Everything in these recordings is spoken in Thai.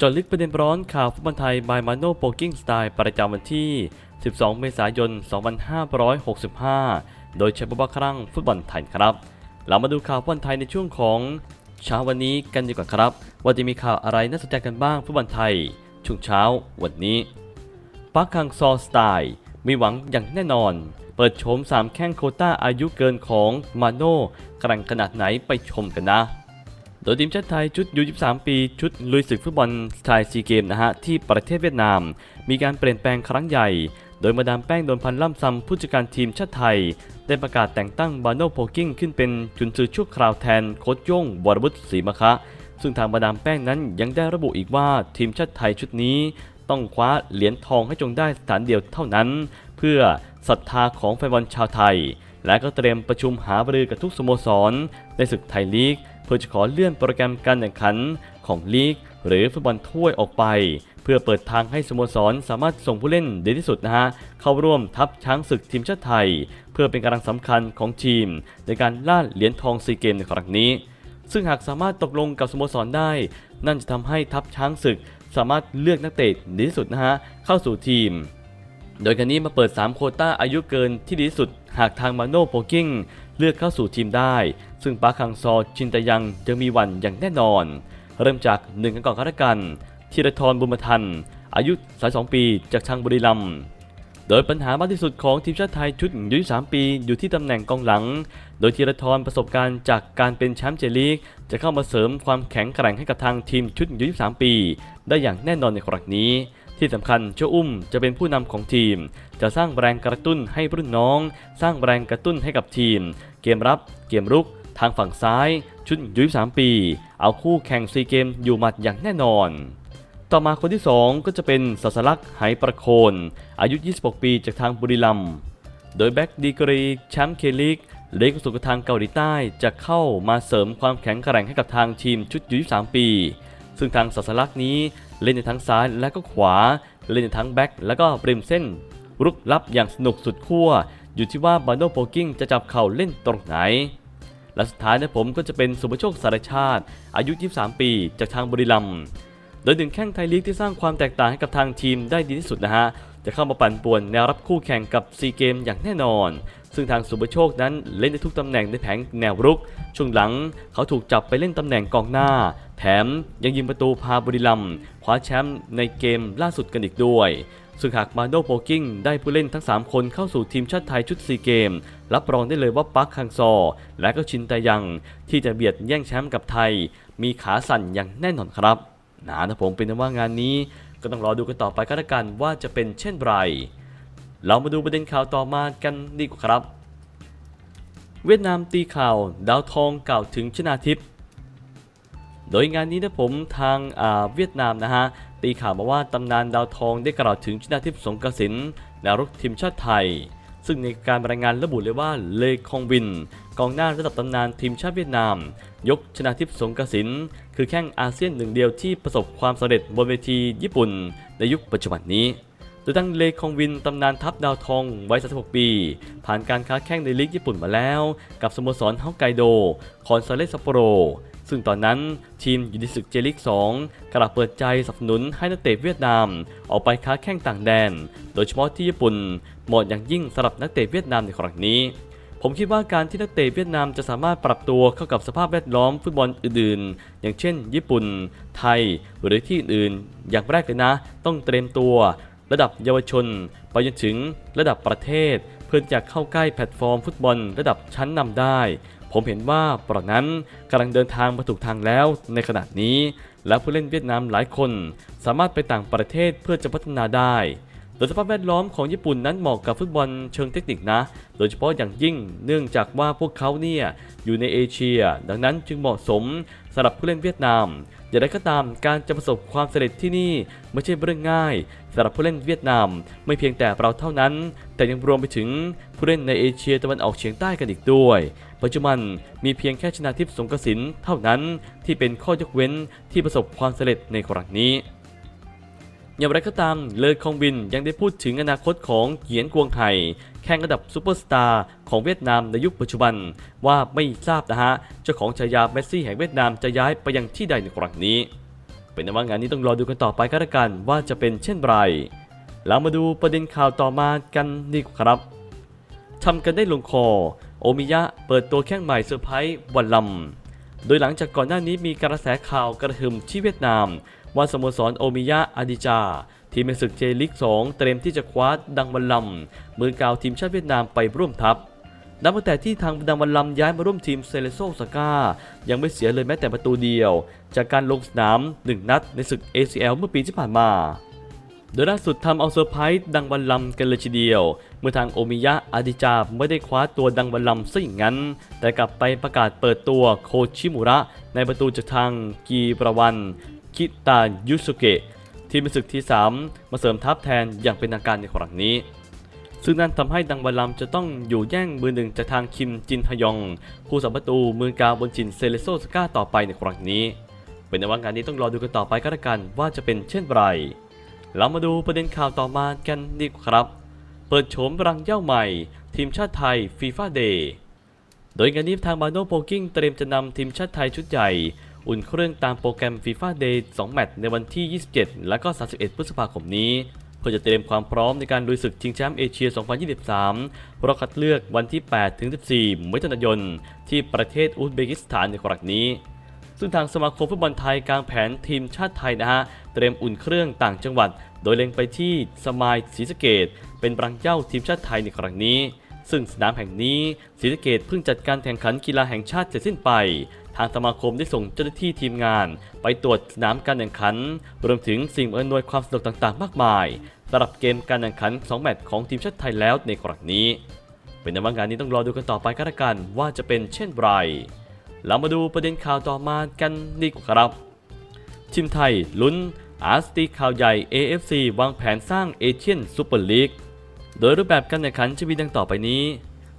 จอดลึกประเด็นร้อนข่าวฟุตบอลไทยบายมาโนโปกิ้งสไตล์ประจำวันที่ 12 เมษายน 2565 โดยเฉพาะครั้งฟุตบอลไทยครับ เรามาดูข่าวฟุตบอลไทยในช่วงของเช้าวันนี้กันดีกว่าครับ ว่าจะมีข่าวอะไรน่าสนใจกันบ้างฟุตบอลไทย ช่วงเช้าวันนี้ปักคังซอสไตล์มีหวังอย่างแน่นอน เปิดโฉม3แข้งโคต้าอายุเกินของมาโน่กำลังขนาดไหนไปชมกันนะ โดยทีมชาติไทยชุดยู23 ปี ชุดลุยศึกฟุตบอลไทยซีเกมนะฮะที่ประเทศเวียดนาม มีการเปลี่ยนแปลงครั้งใหญ่ โดยมาดามแป้งโดนพันล่ำซำผู้จัดการทีมชาติไทย ได้ประกาศแต่งตั้งบาโนโพกิ้งขึ้นเป็นจุนซือชั่วคราวแทนโค้ชย่งวรวุฒิศรีมะคะ ซึ่งทางมาดามแป้งนั้นยังได้ระบุอีกว่าทีมชาติไทยชุดนี้ ต้องคว้าเหรียญทองให้จงได้สถานเดียวเท่านั้น เพื่อศรัทธาของแฟนบอลชาวไทย และก็เตรียมประชุมหาบรือกับทุกสโมสรในศึกไทยลีก เพื่อจะขอเลื่อนโปรแกรมการแข่งขันของลีก หรือฟุตบอลถ้วยออกไป เพื่อเปิดทางให้สโมสรสามารถส่งผู้เล่นดีที่สุดนะฮะเข้าร่วมทัพช้างศึกทีมชาติไทย เพื่อเป็นกำลังสำคัญของทีม ในการล่าเหรียญทองซีเกมในครั้งนี้ ซึ่งหากสามารถตกลงกับสโมสรได้ นั่นจะทำให้ทัพช้างศึก สามารถเลือกนักเตะดีที่สุดนะฮะเข้าสู่ทีม โดยการนี้มาเปิด 3 โคต้าอายุเกินที่ดีสุด หากทางมาโนโปกิ้งเลือกเข้าสู่ทีมได้ ซึ่งปาคังซอชินตะยังยังมีวันอย่างแน่นอน เริ่มจากหนึ่งกันก่อนกันละกันธีรทรบุญมาทัน อายุ 32 ปีจากทางบุรีรัมย์โดยปัญหามากที่สุดของทีมชาติไทยชุดอายุ3ปีอยู่ที่ตำแหน่งกองหลัง โดยธีรทรประสบการณ์จากการเป็นแชมป์เจลีก จะเข้ามาเสริมความแข็งแกร่งให้กับทางทีมชุดอายุ23ปี ได้อย่างแน่นอนในครั้งนี้ ที่สำคัญเจ้าอุ้มจะเป็นผู้นำของทีม จะสร้างแรงกระตุ้นให้รุ่นน้อง สร้างแรงกระตุ้นให้กับทีม เกมรับ เกมรุก ทางฝั่งซ้าย ชุดอายุ23ปี เอาคู่แข่งซีเกมอยู่หมัดอย่างแน่นอน ต่อมาคนที่ 2 ก็จะเป็นสัสลักษ์ไหประโคน อายุ 26 ปีจากทางบุรีรัมย์โดยแบ็กดีกรีแชมป์เคลิกเล็กสุดกับทางเกาหลีใต้จะเข้ามาเสริมความแข็งแกร่งให้กับทางทีมชุดยู23ปี ซึ่งทางสัสลักษ์นี้ เล่นในทั้งซ้ายและก็ขวา เล่นในทั้งแบ็กและก็ริมเส้น รุกลับอย่างสนุกสุดขั้วอยู่ที่ว่าบาโนโปกิ้งจะจับเข่าเล่นตรงไหน และสุดท้ายนะผมก็จะเป็นสุภโชคสารชาติ อายุ 23 ปีจากทางบุรีรัมย์โดยหนึ่งแข้งไทยลีกที่สร้างความแตกต่างให้กับทางทีมได้ดีที่สุดนะฮะ จะเข้ามาปั่นป่วนแนวรับคู่แข่งกับซีเกมอย่างแน่นอน ซึ่งทางสุภโชคนั้นเล่นในทุกตำแหน่งในแผงแนวรุก ช่วงหลังเขาถูกจับไปเล่นตำแหน่งกองหน้า แถมยังยิงประตูพาบุรีรัมคว้าแชมป์ในเกมล่าสุดกันอีกด้วย ซึ่งหากมาโดโปกิ้งได้ผู้เล่นทั้ง 3 คนเข้าสู่ทีมชาติไทยชุดซีเกม รับรองได้เลยว่าปักคังซอ และก็ชินตายัง ที่จะเบียดแย่งแชมป์กับไทย มีขาสั่นอย่างแน่นอนครับนะนะผมเป็นว่างานนี้ก็ต้องรอดูกันต่อไปก็แล้วกันว่าจะเป็นเช่นไร เรามาดูประเด็นข่าวต่อมากันดีกว่าครับ เวียดนามตีข่าวดาวทองกล่าวถึงชนาทิพย์โดยงานนี้นะผมทางอ่าเวียดนามนะฮะตีข่าวมาว่าตำนานดาวทองได้กล่าวถึงชนาทิพย์สงกสินดาวรุกทีมชาติไทย ซึ่งในการรายงานระบุเลยว่าเลคองวิน กองหน้าระดับตำนานทีมชาติเวียดนาม ยกชนาทิพย์สงกสินคือแข้งอาเซียนหนึ่งเดียวที่ประสบความสำเร็จบนเวทีญี่ปุ่น ในยุคปัจจุบันนี้ โดยตั้งเลคองวินตำนานทัพดาวทองวัย 36 ปี ผ่านการค้าแข้งในลีกญี่ปุ่นมาแล้ว กับสโมสรฮอกไกโด คอนซาเลสซัปโปโร ซึ่งตอนนั้นทีมยูนิสึกเจลิก 2 กลับเปิดใจสนับสนุนให้นักเตะเวียดนาม ออกไปค้าแข้งต่างแดน โดยเฉพาะที่ญี่ปุ่นเหมาะอย่างยิ่งสำหรับนักเตะเวียดนามในครั้งนี้ผมคิดว่าการที่นักเตะเวียดนามจะสามารถปรับตัวเข้ากับสภาพแวดล้อมฟุตบอลอื่นๆ อย่างเช่น ญี่ปุ่น ไทย หรือที่อื่นๆ อย่างแรกเลยนะ ต้องเตรียมตัว ระดับเยาวชน ไปจนถึงระดับประเทศ เพื่อจะเข้าใกล้แพลตฟอร์มฟุตบอลระดับชั้นนำได้ ผมเห็นว่าปรนั้นกำลังเดินทางมาถูกทางแล้วในขณะนี้ และผู้เล่นเวียดนามหลายคน สามารถไปต่างประเทศเพื่อจะพัฒนาได้โดยสภาพแวดล้อมของญี่ปุ่นนั้นเหมาะกับฟุตบอลเชิงเทคนิคนะ โดยเฉพาะอย่างยิ่งเนื่องจากว่าพวกเขาเนี่ยอยู่ในเอเชีย ดังนั้นจึงเหมาะสม สำหรับผู้เล่นเวียดนาม อย่างไรก็ตามการจะประสบความสำเร็จที่นี่ไม่ใช่เรื่องง่ายสำหรับผู้เล่นเวียดนาม ไม่เพียงแต่เราเท่านั้น แต่ยังรวมไปถึงผู้เล่นในเอเชียตะวันออกเฉียงใต้กันอีกด้วย ปัจจุบันมีเพียงแค่ชนะทิพย์สงกสินเท่านั้น ที่เป็นข้อยกเว้นที่ประสบความสำเร็จในครั้งนี้ อย่างไรก็ตามเลอคองวินยังได้พูดถึงอนาคตของเหยียนกวงไห่แข่งระดับซูเปอร์สตาร์ของเวียดนามในยุคปัจจุบัน ว่าไม่ทราบนะฮะ เจ้าของฉายาเมสซี่แห่งเวียดนามจะย้ายไปยังที่ใดในครั้งนี้ เป็นว่างานนี้ต้องรอดูกันต่อไปก็แล้วกันว่าจะเป็นเช่นไร แล้วมาดูประเด็นข่าวต่อมากันดีกว่าครับทำกันได้ลงคอ โอมิยะเปิดตัวแข้งใหม่เซอร์ไพรส์วันลำโดยหลังจากก่อนหน้านี้มีกระแสข่าวกระหึ่มที่เวียดนาม ว่าสโมสรโอมิยะอาดิจา ทีมในศึกเจลิก 2 เตรียมที่จะคว้าดังวันลำมือกาวทีมชาติเวียดนามไปร่วมทัพนับตั้งแต่ที่ทางดังวันลำย้ายมาร่วมทีมเซเลโซสกายังไม่เสียเลยแม้แต่ประตูเดียว จากการลงสนาม 1 นัดในศึก ACL เมื่อปีที่ผ่านมาโดยล่าสุดทำเอาเซอร์ไพรส์ดังวันลำกันเลยทีเดียว เมื่อทางโอมิยะอาดิจาไม่ได้คว้าตัวดังวันลำซะอย่างนั้น แต่กลับไปประกาศเปิดตัวโคชิมุระในประตูจากทางกีประวัน คิตายุสุเกะทีมในศึกที่ 3 มาเสริมทัพแทนอย่างเป็นทางการในครั้งนี้ ซึ่งนั่นทำให้ดังวันลำจะต้องอยู่แย่งมือหนึ่งจากทางคิมจินฮยอง ผู้สัมประตูมือกาบนจินเซเลโซสก้าต่อไปในครั้งนี้ เป็นในว่างานนี้ต้องรอดูกันต่อไปก็แล้วกันว่าจะเป็นเช่นไรเรามาดูประเด็นข่าวต่อมากันดีกว่าครับ เปิดโฉมรังเย่าใหม่ ทีมชาติไทยฟีฟ่าเดย์โดยงานนี้ทางบาโนโปกิ้งเตรียมจะนำทีมชาติไทยชุดใหญ่ อุ่นเครื่องตามโปรแกรมฟีฟ่าเดย์2แมตช์ในวันที่ 27 และก็ 31 พฤษภาคมนี้ เพื่อจะเตรียมความพร้อมในการลุยศึกชิงแชมป์เอเชีย 2023รอบคัดเลือกวันที่ 8 ถึง 14 มิถุนายน ที่ประเทศอุซเบกิสถานในครั้งนี้ ซึ่งทางสมาคมฟุตบอลไทยกางแผนทีมชาติไทยนะฮะ เตรียมอุ่นเครื่องต่างจังหวัด โดยเล็งไปที่สมายศรีสะเกดเป็นรังเจ้าทีมชาติไทยในครั้งนี้ ซึ่งสนามแห่งนี้ศรีสะเกดเพิ่งจัดการแข่งขันกีฬาแห่งชาติเสร็จสิ้นไป ทางสมาคมได้ส่งเจ้าหน้าที่ทีมงาน ไปตรวจสนามการแข่งขัน รวมถึงสิ่งอำนวยความสะดวกต่างๆ มากมายสำหรับเกมการแข่งขัน 2 แมตช์ของทีมชาติไทยแล้วในครั้งนี้ เป็นนว่างานนี้ต้องรอดูกันต่อไปก็แล้วกันว่าจะเป็นเช่นไรเรามาดูประเด็นข่าวต่อมากันดีกว่าครับ ทีมไทยลุ้นอาร์สตีข่าวใหญ่ AFC วางแผนสร้างเอเชียนซูเปอร์ลีก โดยรูปแบบการแข่งขันจะมีดังต่อไปนี้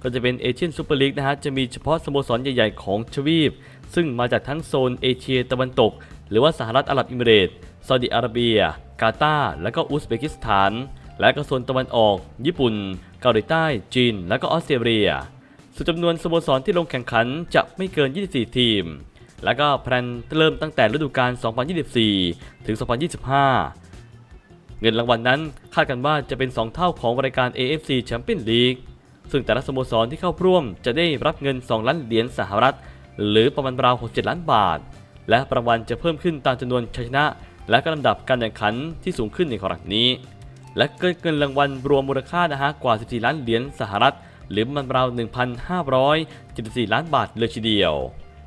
ก็จะเป็นเอเชียนซูเปอร์ลีกนะฮะ จะมีเฉพาะสโมสรใหญ่ๆของทวีป ซึ่งมาจากทั้งโซนเอเชียตะวันตก หรือว่าสหรัฐอาหรับอิมิเรตส์ซาอุดิอาระเบีย กาตาร์และก็อุซเบกิสถาน และก็โซนตะวันออก ญี่ปุ่น เกาหลีใต้ จีน และก็ออสเตรเลียส่วนจำนวนสโมสรที่ลงแข่งขันจะไม่เกิน 24 ทีม แล้วก็แพลนเริ่มตั้งแต่ฤดูกาล 2024 ถึง 2025 เงินรางวัลนนั้นคาดกันว่าจะเป็น 2 เท่าของรายการ AFC Champions League ซึ่งแต่ละสโมสรที่เข้าร่วมจะได้รับเงิน 2 ล้านเหรียญสหรัฐ หรือประมาณราว 67 ล้านบาท และรางวัลจะเพิ่มขึ้นตามจำนวนชัยชนะ และก็ลำดับการแข่งขันที่สูงขึ้นในครั้งนี้ และเกินเงินรางวัลรวมมูลค่านะฮะกว่า 14 ล้านเหรียญสหรัฐ หรือประมันราว 1,574 ล้านบาทเลยทีเดียว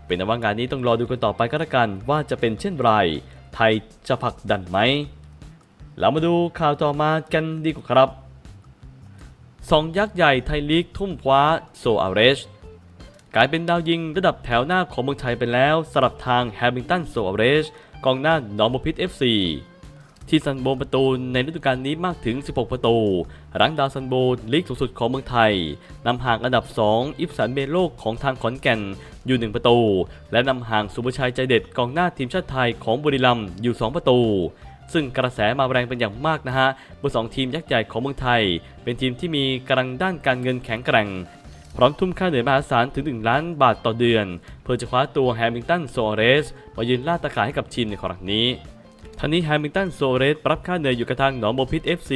เป็นนว่างานนี้ต้องรอดูกันต่อไปก็แล้วกันว่าจะเป็นเช่นไร ไทยจะผลักดันไหม เรามาดูข่าวต่อมากันดีกว่าครับสองยักษ์ใหญ่ไทยลีกทุ่มคว้าโซอาเรชกลายเป็นดาวยิงระดับแถวหน้าของเมืองไทยไปแล้วสำหรับทางแฮมิลตันโซอาเรชกองหน้าหนองบัวพิษ FC ที่ซันโบประตูในฤดูกาลนี้มากถึง 16 ประตูหลังดาวซันโบลีกสูงสุดของเมืองไทยนำห่างอันดับ 2 อิฟสันเบโลกของทางขอนแก่นอยู่ 1 ประตู และนำห่างสุภชัยใจเด็ดกองหน้าทีมชาติไทยของบุรีรัมย์อยู่ 2 ประตู ซึ่งกระแสมาแรงเป็นอย่างมากนะฮะบนสองทีมยักษ์ใหญ่ของเมืองไทย เป็นทีมที่มีกำลังด้านการเงินแข็งแกร่ง พร้อมทุ่มค่าเหนื่อยมหาศาลถึง 1 ล้านบาทต่อเดือน เพื่อจะคว้าตัวแฮมิลตันโซเรสมายืนล่าตะข่ายให้กับทีมในครั้งนี้ทั้งนี้แฮมิลตันโซเรสรับค่าเหนื่อยอยู่กับทางหนองโมพิษ FC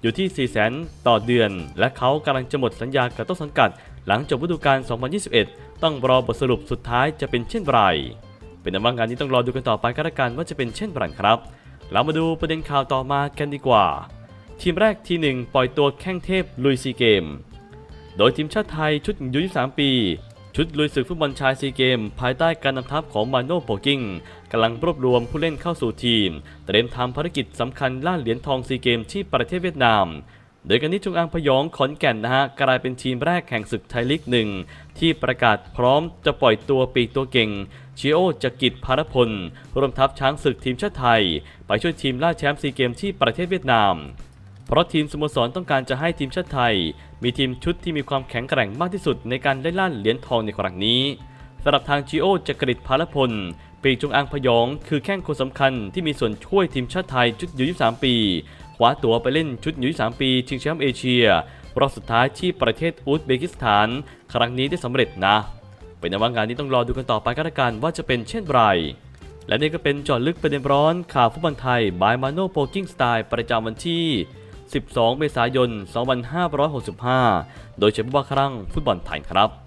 อยู่ที่ 4 0 0 0 0 0ต่อเดือน และเขากำลังจะหมดสัญญากับต้นสังกัด หลังจบฤดูกาล 2021 ต้องรอบทสรุปสุดท้ายจะเป็นเช่นไร เป็นอันว่างานนี้ต้องรอดูกันต่อไปก็แล้วกันว่าจะเป็นเช่นไรครับ เรามาดูประเด็นข่าวต่อมากันดีกว่า ทีมแรกทีหนึ่งปล่อยตัวแข้งเทพลุยซีเกม โดยทีมชาติไทยชุดอายุ23 ปี ชุดลุยศึกฟุตบอลชายซีเกม ภายใต้การนำทัพของมาโนโปกิ้งกำลังรวบรวมผู้เล่นเข้าสู่ทีม เตรียมทำภารกิจสำคัญล่าเหรียญทองซีเกมที่ประเทศเวียดนาม โดยกันนี้จุงอางพยองขอนแก่นนะฮะกลายเป็นทีมแรกแข่งศึกไทยลีกหนึ่งที่ประกาศพร้อมจะปล่อยตัวปีกตัวเก่งชิโอจักิจพารพลรวมทัพช้างศึกทีมชาติไทย ไปช่วยทีมล่าแชมป์ซีเกมที่ประเทศเวียดนาม เพราะทีมสโมสรต้องการจะให้ทีมชาติไทย มีทีมชุดที่มีความแข็งแกร่งมากที่สุดในการได้ล่าเหรียญทองในครั้งนี้สำหรับทางจีโอจักริดพารพลปีกจงอางพยอง คือแข้งคนสำคัญที่มีส่วนช่วยทีมชาติไทยชุดอายุ23 ปี คว้าตั๋วไปเล่นชุดอายุ23ปี ชิงแชมป์เอเชีย รอบสุดท้ายที่ประเทศอุซเบกิสถาน ครั้งนี้ได้สำเร็จนะ เป็นในว่างานนี้ต้องรอดูกันต่อไปก็แล้วกันว่าจะเป็นเช่นไร และนี่ก็เป็นจอดลึกประเด็นร้อนข่าวฟุตบอลไทยบายมาโนโปกิ้งสไตล์ประจำวันที่ 12 เมษายน 2565 โดยเฉพาะครั้งฟุตบอลไทยครับ